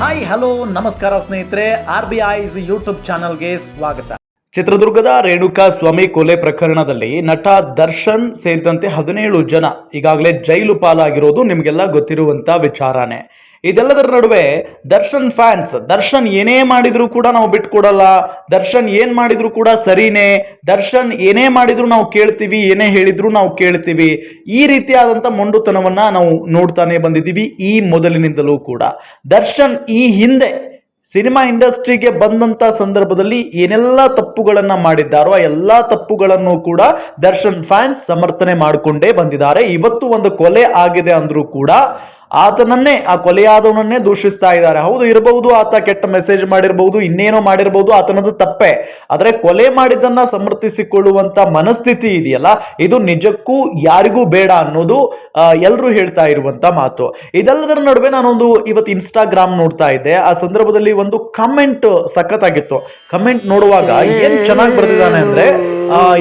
Hi hello ನಮಸ್ಕಾರ ಸ್ನೇಹಿತರೆ R B ice YouTube ಚಾನಲ್ಗೆ ಸ್ವಾಗತ. ಚಿತ್ರದುರ್ಗದ ರೇಣುಕಾ ಸ್ವಾಮಿ ಕೊಲೆ ಪ್ರಕರಣದಲ್ಲಿ ನಟ ದರ್ಶನ್ ಸೇರಿದಂತೆ ಹದಿನೇಳು ಜನ ಈಗಾಗಲೇ ಜೈಲು ಪಾಲಾಗಿರೋದು ನಿಮಗೆಲ್ಲ ಗೊತ್ತಿರುವಂತ ವಿಚಾರನೇ. ಇದೆಲ್ಲದರ ನಡುವೆ ದರ್ಶನ್ ಫ್ಯಾನ್ಸ್, ದರ್ಶನ್ ಏನೇ ಮಾಡಿದ್ರು ಕೂಡ ನಾವು ಬಿಟ್ಕೊಡಲ್ಲ, ದರ್ಶನ್ ಏನ್ ಮಾಡಿದ್ರು ಕೂಡ ಸರಿನೇ, ದರ್ಶನ್ ಏನೇ ಮಾಡಿದ್ರು ನಾವು ಕೇಳ್ತೀವಿ, ಏನೇ ಹೇಳಿದ್ರು ನಾವು ಕೇಳ್ತೀವಿ. ಈ ರೀತಿಯಾದಂಥ ಮೊಂಡುತನವನ್ನ ನಾವು ನೋಡ್ತಾನೆ ಬಂದಿದ್ದೀವಿ ಈ ಮೊದಲಿನಿಂದಲೂ ಕೂಡ. ದರ್ಶನ್ ಈ ಹಿಂದೆ ಸಿನಿಮಾ ಇಂಡಸ್ಟ್ರಿಗೆ ಬಂದಂತ ಸಂದರ್ಭದಲ್ಲಿ ಏನೆಲ್ಲ ತಪ್ಪುಗಳನ್ನ ಮಾಡಿದ್ದಾರೋ ಆ ಎಲ್ಲ ತಪ್ಪುಗಳನ್ನು ಕೂಡ ದರ್ಶನ್ ಫ್ಯಾನ್ಸ್ ಸಮರ್ಥನೆ ಮಾಡಿಕೊಂಡೇ ಬಂದಿದ್ದಾರೆ. ಇವತ್ತು ಒಂದು ಕೊಲೆ ಆಗಿದೆ ಅಂದ್ರೂ ಕೂಡ ಆತನನ್ನೇ, ಆ ಕೊಲೆಯಾದವನನ್ನೇ ದೂಷಿಸ್ತಾ ಇದ್ದಾರೆ. ಹೌದು, ಇರಬಹುದು, ಆತ ಕೆಟ್ಟ ಮೆಸೇಜ್ ಮಾಡಿರಬಹುದು ಇನ್ನೇನೋ ಮಾಡಿರಬಹುದು ಆತನದು ತಪ್ಪೆ. ಆದರೆ ಕೊಲೆ ಮಾಡಿದ್ದನ್ನ ಸಮರ್ಥಿಸಿಕೊಳ್ಳುವಂತ ಮನಸ್ಥಿತಿ ಇದೆಯಲ್ಲ, ಇದು ನಿಜಕ್ಕೂ ಯಾರಿಗೂ ಬೇಡ ಅನ್ನೋದು ಎಲ್ಲರೂ ಹೇಳ್ತಾ ಇರುವಂತ ಮಾತು. ಇದೆಲ್ಲದರ ನಡುವೆ ನಾನೊಂದು ಇವತ್ತು ಇನ್ಸ್ಟಾಗ್ರಾಮ್ ನೋಡ್ತಾ ಇದ್ದೆ. ಆ ಸಂದರ್ಭದಲ್ಲಿ ಒಂದು ಕಮೆಂಟ್ ಸಖತ್ತಾಗಿತ್ತು. ಕಮೆಂಟ್ ನೋಡುವಾಗ ಏನ್ ಚೆನ್ನಾಗಿ ಬರ್ತಿದ್ದಾನೆ ಅಂದ್ರೆ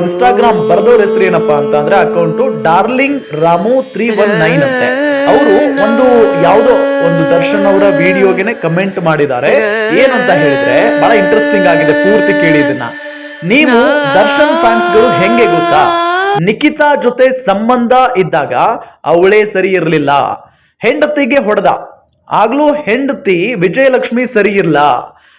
ಇನ್ಸ್ಟಾಗ್ರಾಮ್ ಬರೆದವ್ರ ಹೆಸರು ಏನಪ್ಪಾ ಅಂತ ಅಂದ್ರೆ account darling Ramu three one nine ಅಂತೆ. ಅವರು ಒಂದು ಯಾವುದೋ ಒಂದು ದರ್ಶನ್ ಅವರ ವಿಡಿಯೋಗೆನೆ ಕಮೆಂಟ್ ಮಾಡಿದ್ದಾರೆ. ಏನಂತ ಹೇಳಿದ್ರೆ, ಬಹಳ ಇಂಟ್ರೆಸ್ಟಿಂಗ್ ಆಗಿದೆ ಪೂರ್ತಿ ಕೇಳಿ ಇದನ್ನ ನೀವು ದರ್ಶನ್ ಫ್ಯಾನ್ಸ್ಗಳು ಹೆಂಗೆ ಗೊತ್ತಾ? ನಿಖಿತಾ ಜೊತೆ ಸಂಬಂಧ ಇದ್ದಾಗ ಅವಳೇ ಸರಿ ಇರಲಿಲ್ಲ. ಹೆಂಡತಿಗೆ ಹೊಡೆದ. ಆಗ್ಲೂ ಹೆಂಡತಿ ವಿಜಯಲಕ್ಷ್ಮಿ ಸರಿ ಇಲ್ಲ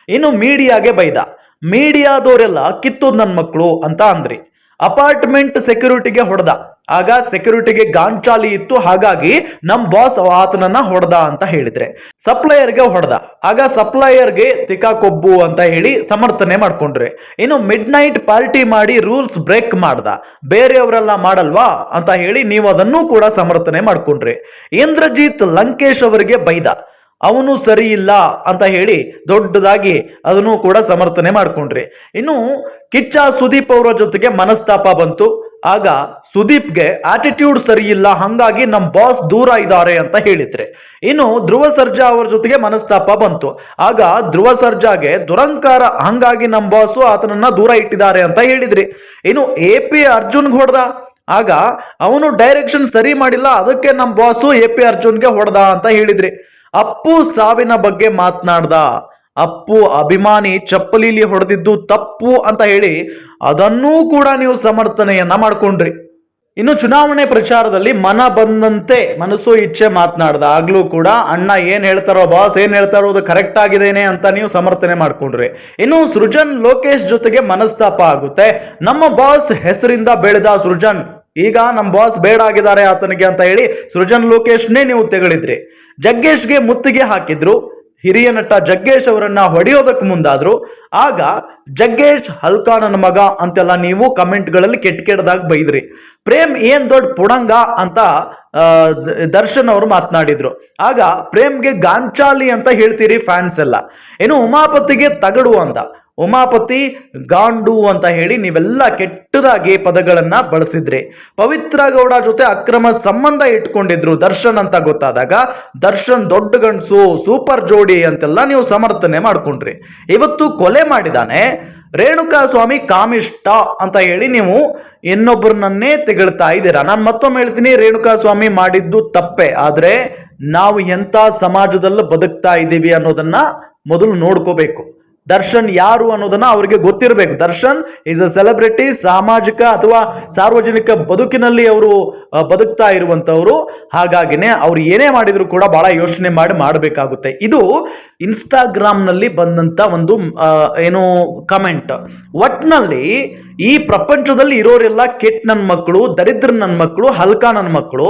ಇನ್ನು ಮೀಡಿಯಾಗೆ ಬೈದ. ಮೀಡಿಯಾದವರೆಲ್ಲ ಕಿತ್ತೋದ್ ನನ್ನ ಮಕ್ಕಳು ಅಂತ ಅಂದ್ರಿ. ಅಪಾರ್ಟ್ಮೆಂಟ್ ಸೆಕ್ಯೂರಿಟಿಗೆ ಹೊಡೆದ. ಆಗ ಸೆಕ್ಯೂರಿಟಿಗೆ ಗಾಂಚಾಲಿ ಇತ್ತು. ಹಾಗಾಗಿ ನಮ್ ಬಾಸ್ ಆತನನ್ನ ಹೊಡೆದ ಅಂತ ಹೇಳಿದ್ರೆ. ಸಪ್ಲೈಯರ್ಗೆ ಹೊಡೆದ. ಆಗ ಸಪ್ಲೈಯರ್ಗೆ ತಿಕಾ ಕೊಬ್ಬು ಅಂತ ಹೇಳಿ ಸಮರ್ಥನೆ ಮಾಡ್ಕೊಂಡ್ರೆ. ಇನ್ನು ಮಿಡ್ ನೈಟ್ ಪಾರ್ಟಿ ಮಾಡಿ ರೂಲ್ಸ್ ಬ್ರೇಕ್ ಮಾಡ್ದ. ಬೇರೆಯವರೆಲ್ಲ ಮಾಡಲ್ವಾ ಅಂತ ಹೇಳಿ ನೀವು ಅದನ್ನು ಕೂಡ ಸಮರ್ಥನೆ ಮಾಡ್ಕೊಂಡ್ರಿ. ಇಂದ್ರಜಿತ್ ಲಂಕೇಶ್ ಅವರಿಗೆ ಬೈದ. ಅವನು ಸರಿ ಇಲ್ಲ ಅಂತ ಹೇಳಿ ದೊಡ್ಡದಾಗಿ ಅದನ್ನು ಕೂಡ ಸಮರ್ಥನೆ ಮಾಡ್ಕೊಂಡ್ರಿ. ಇನ್ನು ಕಿಚ್ಚ ಸುದೀಪ್ ಅವರ ಜೊತೆಗೆ ಮನಸ್ತಾಪ ಬಂತು. ಆಗ ಸುದೀಪ್ಗೆ ಆಟಿಟ್ಯೂಡ್ ಸರಿ ಇಲ್ಲ, ಹಂಗಾಗಿ ನಮ್ಮ ಬಾಸ್ ದೂರ ಇದ್ದಾರೆ ಅಂತ ಹೇಳಿದ್ರೆ. ಇನ್ನು ಧ್ರುವ ಸರ್ಜಾ ಅವರ ಜೊತೆಗೆ ಮನಸ್ತಾಪ ಬಂತು. ಆಗ ಧ್ರುವ ಸರ್ಜಾಗೆ ದುರಂಕಾರ, ಹಂಗಾಗಿ ನಮ್ಮ ಬಾಸು ಆತನನ್ನ ದೂರ ಇಟ್ಟಿದ್ದಾರೆ ಅಂತ ಹೇಳಿದ್ರಿ. ಇನ್ನು ಎ ಪಿ ಅರ್ಜುನ್ಗೆ ಹೊಡೆದ? ಆಗ ಅವನು ಡೈರೆಕ್ಷನ್ ಸರಿ ಮಾಡಿಲ್ಲ, ಅದಕ್ಕೆ ನಮ್ಮ ಬಾಸು ಎ ಪಿ ಅರ್ಜುನ್ಗೆ ಹೊಡೆದ ಅಂತ ಹೇಳಿದ್ರಿ. ಅಪ್ಪು ಸಾವಿನ ಬಗ್ಗೆ ಮಾತನಾಡ್ದ. ಅಪ್ಪು ಅಭಿಮಾನಿ ಚಪ್ಪಲಿಲಿ ಹೊಡೆದಿದ್ದು ತಪ್ಪು ಅಂತ ಹೇಳಿ ಅದನ್ನೂ ಕೂಡ ನೀವು ಸಮರ್ಥನೆಯನ್ನ ಮಾಡಿಕೊಂಡ್ರಿ. ಇನ್ನು ಚುನಾವಣೆ ಪ್ರಚಾರದಲ್ಲಿ ಮನ ಬಂದಂತೆ ಮನಸ್ಸು ಇಚ್ಛೆ ಮಾತನಾಡ್ದ. ಆಗ್ಲೂ ಕೂಡ ಅಣ್ಣ ಏನ್ ಹೇಳ್ತಾರೋ ಬಾಸ್ ಏನ್ ಹೇಳ್ತಾರೋ ಅದು ಕರೆಕ್ಟ್ ಆಗಿದೇನೆ ಅಂತ ನೀವು ಸಮರ್ಥನೆ ಮಾಡ್ಕೊಂಡ್ರಿ. ಇನ್ನು ಸೃಜನ್ ಲೋಕೇಶ್ ಜೊತೆಗೆ ಮನಸ್ತಾಪ ಆಗುತ್ತೆ. ನಮ್ಮ ಬಾಸ್ ಹೆಸರಿಂದ ಬೆಳೆದ ಸೃಜನ್. ಈಗ ನಮ್ಮ ಬಾಸ್ ಬೇಡ ಆಗಿದ್ದಾರೆ ಆತನಿಗೆ ಅಂತ ಹೇಳಿ ಸೃಜನ್ ಲೋಕೇಶ್ನೇ ನೀವು ತೆಗಳಿದ್ರಿ. ಜಗ್ಗೇಶ್ಗೆ ಮುತ್ತಿಗೆ ಹಾಕಿದ್ರು. ಹಿರಿಯ ನಟ ಜಗ್ಗೇಶ್ ಅವರನ್ನ ಹೊಡೆಯೋದಕ್ಕೆ ಮುಂದಾದ್ರು. ಆಗ ಜಗ್ಗೇಶ್ ಹಲ್ಕಾ ನನ್ನ ಮಗ ಅಂತೆಲ್ಲ ನೀವು ಕಮೆಂಟ್ಗಳಲ್ಲಿ ಕೆಟ್ಟ ಕೆಟ್ಟದಾಗ ಬೈದ್ರಿ. ಪ್ರೇಮ್ ಏನ್ ದೊಡ್ಡ ಪುಡಂಗ ಅಂತ ದರ್ಶನ್ ಅವರು ಮಾತನಾಡಿದ್ರು. ಆಗ ಪ್ರೇಮ್ಗೆ ಗಾಂಚಾಲಿ ಅಂತ ಹೇಳ್ತೀರಿ ಫ್ಯಾನ್ಸ್ ಎಲ್ಲ. ಏನು ಉಮಾಪತಿಗೆ ತಗಡು ಅಂತ ಉಮಾಪತಿ ಗಾಂಡು ಅಂತ ಹೇಳಿ ನೀವೆಲ್ಲ ಕೆಟ್ಟದಾಗಿ ಪದಗಳನ್ನು ಬಳಸಿದ್ರಿ. ಪವಿತ್ರ ಗೌಡ ಜೊತೆ ಅಕ್ರಮ ಸಂಬಂಧ ಇಟ್ಕೊಂಡಿದ್ರು ದರ್ಶನ್ ಅಂತ ಗೊತ್ತಾದಾಗ, ದರ್ಶನ್ ದೊಡ್ಡ ಗಂಡಸು, ಸೂಪರ್ ಜೋಡಿ ಅಂತೆಲ್ಲ ನೀವು ಸಮರ್ಥನೆ ಮಾಡ್ಕೊಂಡ್ರಿ. ಇವತ್ತು ಕೊಲೆ ಮಾಡಿದಾನೆ ರೇಣುಕಾ ಸ್ವಾಮಿ ಕಾಮಿಷ್ಟ ಅಂತ ಹೇಳಿ ನೀವು ಇನ್ನೊಬ್ಬರನ್ನೇ ತೆಗಳ್ತಾ ಇದ್ದೀರಾ. ನಾನು ಮತ್ತೊಮ್ಮೆ ಹೇಳ್ತೀನಿ ರೇಣುಕಾ ಸ್ವಾಮಿ ಮಾಡಿದ್ದು ತಪ್ಪೆ. ಆದ್ರೆ ನಾವು ಎಂಥ ಸಮಾಜದಲ್ಲಿ ಬದುಕ್ತಾ ಇದ್ದೀವಿ ಅನ್ನೋದನ್ನ ಮೊದಲು ನೋಡ್ಕೋಬೇಕು. ದರ್ಶನ್ ಯಾರು ಅನ್ನೋದನ್ನ ಅವರಿಗೆ ಗೊತ್ತಿರಬೇಕು. ದರ್ಶನ್ ಇಸ್ ಅ ಸೆಲೆಬ್ರಿಟಿ ಸಾಮಾಜಿಕ ಅಥವಾ ಸಾರ್ವಜನಿಕ ಬದುಕಿನಲ್ಲಿ ಅವರು ಬದುಕ್ತಾ ಇರುವಂತವರು ಹಾಗಾಗಿನೇ ಅವ್ರು ಏನೇ ಮಾಡಿದ್ರು ಕೂಡ ಬಹಳ ಯೋಚನೆ ಮಾಡಿ ಮಾಡಬೇಕಾಗುತ್ತೆ. ಇದು ಇನ್ಸ್ಟಾಗ್ರಾಮ್ನಲ್ಲಿ ಬಂದಂಥ ಒಂದು ಏನು ಕಮೆಂಟ್ ಒಟ್ನಲ್ಲಿ ಈ ಪ್ರಪಂಚದಲ್ಲಿ ಇರೋರೆಲ್ಲ ಕೆಟ್ಟ ನನ್ನ ಮಕ್ಕಳು, ದರಿದ್ರ ನನ್ನ ಮಕ್ಕಳು, ಹಲ್ಕ ನನ್ನ ಮಕ್ಕಳು,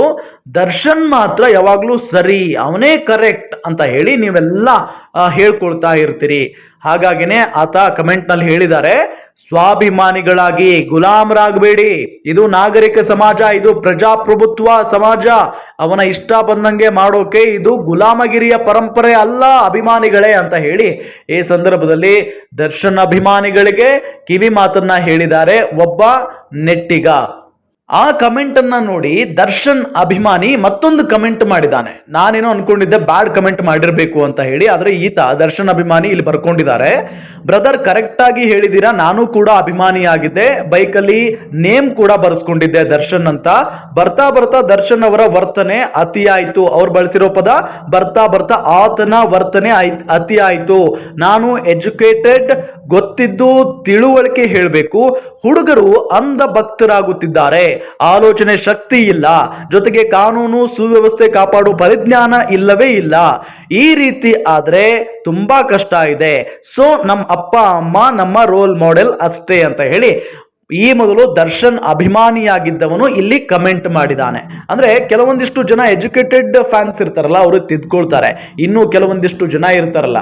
ದರ್ಶನ್ ಮಾತ್ರ ಯಾವಾಗಲೂ ಸರಿ, ಅವನೇ ಕರೆಕ್ಟ್ ಅಂತ ಹೇಳಿ ನೀವೆಲ್ಲ ಹೇಳ್ಕೊಳ್ತಾ ಇರ್ತೀರಿ. ಹಾಗಾಗಿನೇ ಆತ ಕಮೆಂಟ್ನಲ್ಲಿ ಹೇಳಿದ್ದಾರೆ. ಸ್ವಾಭಿಮಾನಿಗಳಾಗಿ ಗುಲಾಮರಾಗಬೇಡಿ. ಇದು ನಾಗರಿಕ ಸಮಾಜ, ಇದು ಪ್ರಜಾಪ್ರಭುತ್ವ ಸಮಾಜ. ಅವನ ಇಷ್ಟ ಬಂದಂಗೆ ಮಾಡೋಕೆ ಇದು ಗುಲಾಮಗಿರಿಯ ಪರಂಪರೆ ಅಲ್ಲ, ಅಭಿಮಾನಿಗಳೇ ಅಂತ ಹೇಳಿ ಈ ಸಂದರ್ಭದಲ್ಲಿ ದರ್ಶನ್ ಅಭಿಮಾನಿಗಳಿಗೆ ಕಿವಿ ಮಾತನ್ನ ಹೇಳಿದ್ದಾರೆ ಒಬ್ಬ ನೆಟ್ಟಿಗ. ಆ ಕಮೆಂಟ್ ಅನ್ನ ನೋಡಿ ದರ್ಶನ್ ಅಭಿಮಾನಿ ಮತ್ತೊಂದು ಕಮೆಂಟ್ ಮಾಡಿದ್ದಾನೆ. ನಾನೇನೋ ಅನ್ಕೊಂಡಿದ್ದೆ ಬ್ಯಾಡ್ ಕಮೆಂಟ್ ಮಾಡಿರಬೇಕು ಅಂತ ಹೇಳಿ, ಆದ್ರೆ ಈತ ದರ್ಶನ್ ಅಭಿಮಾನಿ ಇಲ್ಲಿ ಬರ್ಕೊಂಡಿದ್ದಾರೆ. ಬ್ರದರ್ ಕರೆಕ್ಟ್ ಆಗಿ ಹೇಳಿದೀರಾ? ನಾನು ಕೂಡ ಅಭಿಮಾನಿಯಾಗಿದ್ದೆ. ಬೈಕಲ್ಲಿ ನೇಮ್ ಕೂಡ ಬರೆಸ್ಕೊಂಡಿದ್ದೆ ದರ್ಶನ್ ಅಂತ. ಬರ್ತಾ ಬರ್ತಾ ದರ್ಶನ್ ಅವರ ವರ್ತನೆ ಅತಿ ಅವ್ರು ಬಳಸಿರೋ ಪದ ಬರ್ತಾ ಬರ್ತಾ ಆತನ ವರ್ತನೆ ಅತಿ ನಾನು ಎಜುಕೇಟೆಡ್ ಗೊತ್ತಿದ್ದು ತಿಳುವಳಿಕೆ ಹೇಳಬೇಕು. ಹುಡುಗರು ಅಂಧ ಭಕ್ತರಾಗುತ್ತಿದ್ದಾರೆ. ಆಲೋಚನೆ ಶಕ್ತಿ ಇಲ್ಲ. ಜೊತೆಗೆ ಕಾನೂನು ಸುವ್ಯವಸ್ಥೆ ಕಾಪಾಡುವ ಪರಿಜ್ಞಾನ ಇಲ್ಲವೇ ಇಲ್ಲ. ಈ ರೀತಿ ಆದ್ರೆ ತುಂಬಾ ಕಷ್ಟ ಇದೆ. ಸೊ ನಮ್ಮ ಅಪ್ಪ, ಅಮ್ಮ, ನಮ್ಮ ರೋಲ್ ಮಾಡೆಲ್ ಅಷ್ಟೇ ಅಂತ ಹೇಳಿ ಈ ಮೊದಲು ದರ್ಶನ್ ಅಭಿಮಾನಿಯಾಗಿದ್ದವನು ಇಲ್ಲಿ ಕಮೆಂಟ್ ಮಾಡಿದ್ದಾನೆ. ಅಂದ್ರೆ ಕೆಲವೊಂದಿಷ್ಟು ಜನ ಎಜುಕೇಟೆಡ್ ಫ್ಯಾನ್ಸ್ ಇರ್ತಾರಲ್ಲ, ಅವರು ತಿದ್ಕೊಳ್ತಾರೆ. ಇನ್ನು ಕೆಲವೊಂದಿಷ್ಟು ಜನ ಇರ್ತಾರಲ್ಲ.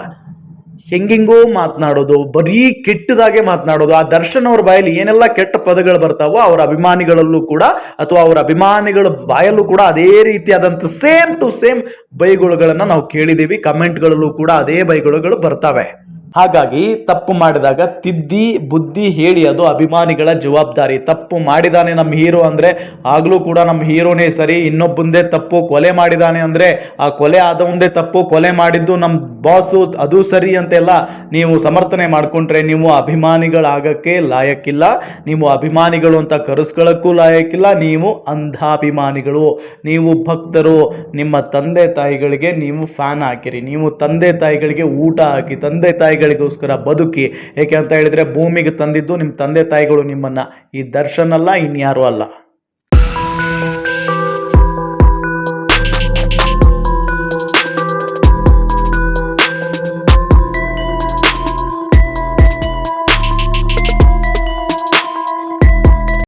ಹೆಂಗೆಂಗೋ ಮಾತನಾಡೋದು, ಬರೀ ಕೆಟ್ಟದಾಗೆ ಮಾತನಾಡೋದು, ಆ ದರ್ಶನ್ ಅವ್ರ ಬಾಯಲ್ಲಿ ಏನೆಲ್ಲ ಕೆಟ್ಟ ಪದಗಳು ಬರ್ತಾವೋ ಅವರ ಅಭಿಮಾನಿಗಳಲ್ಲೂ ಕೂಡ ಅಥವಾ ಅವರ ಅಭಿಮಾನಿಗಳ ಬಾಯಲ್ಲೂ ಕೂಡ ಅದೇ ರೀತಿಯಾದಂಥ ಸೇಮ್ ಟು ಸೇಮ್ ಬೈಗುಳುಗಳನ್ನು ನಾವು ಕೇಳಿದ್ದೀವಿ. ಕಮೆಂಟ್ಗಳಲ್ಲೂ ಕೂಡ ಅದೇ ಬೈಗುಳುಗಳು ಬರ್ತವೆ. ಹಾಗಾಗಿ ತಪ್ಪು ಮಾಡಿದಾಗ ತಿದ್ದಿ, ಬುದ್ಧಿ ಹೇಳಿ ಅದು ಅಭಿಮಾನಿಗಳ ಜವಾಬ್ದಾರಿ. ತಪ್ಪು ಮಾಡಿದಾನೆ ನಮ್ಮ ಹೀರೋ ಅಂದ್ರೆ ಆಗಲೂ ಕೂಡ ನಮ್ಮ ಹೀರೋನೇ ಸರಿ, ಇನ್ನೊಬ್ಬಂದೇ ತಪ್ಪು ಕೊಲೆ ಮಾಡಿದಾನೆ ಅಂದ್ರೆ ಆ ಕೊಲೆ ಆದವಂದೇ ತಪ್ಪು ಕೊಲೆ ಮಾಡಿದ್ದು ನಮ್ಮ ಬಾಸು, ಅದು ಸರಿ ಅಂತೆಲ್ಲ ನೀವು ಸಮರ್ಥನೆ ಮಾಡಿಕೊಂಡ್ರೆ ನೀವು ಅಭಿಮಾನಿಗಳಾಗಕ್ಕೆ ಲಾಯಕ್ಕಿಲ್ಲ. ನೀವು ಅಭಿಮಾನಿಗಳು ಅಂತ ಕರೆಸ್ಕೊಳ್ಳೋಕ್ಕೂ ಲಾಯಕ್ಕಿಲ್ಲ, ನೀವು ಅಂಧಾಭಿಮಾನಿಗಳು. ನೀವು ಭಕ್ತರು, ನಿಮ್ಮ ತಂದೆ ತಾಯಿಗಳಿಗೆ ನೀವು ಫ್ಯಾನ್ ಹಾಕಿರಿ. ನೀವು ತಂದೆ ತಾಯಿಗಳಿಗೆ ಊಟ ಹಾಕಿ, ತಂದೆ ತಾಯಿಗಳಿಗೋಸ್ಕರ ಬದುಕಿ, ಏಕೆ ಅಂತ ಹೇಳಿದ್ರೆ ಭೂಮಿಗೆ ತಂದಿದ್ದು ನಿಮ್ಮ ತಂದೆ ತಾಯಿಗಳು ನಿಮ್ಮನ್ನ. ಈ ದರ್ಶನ್ ಅಲ್ಲ, ಇನ್ಯಾರೂ ಅಲ್ಲ.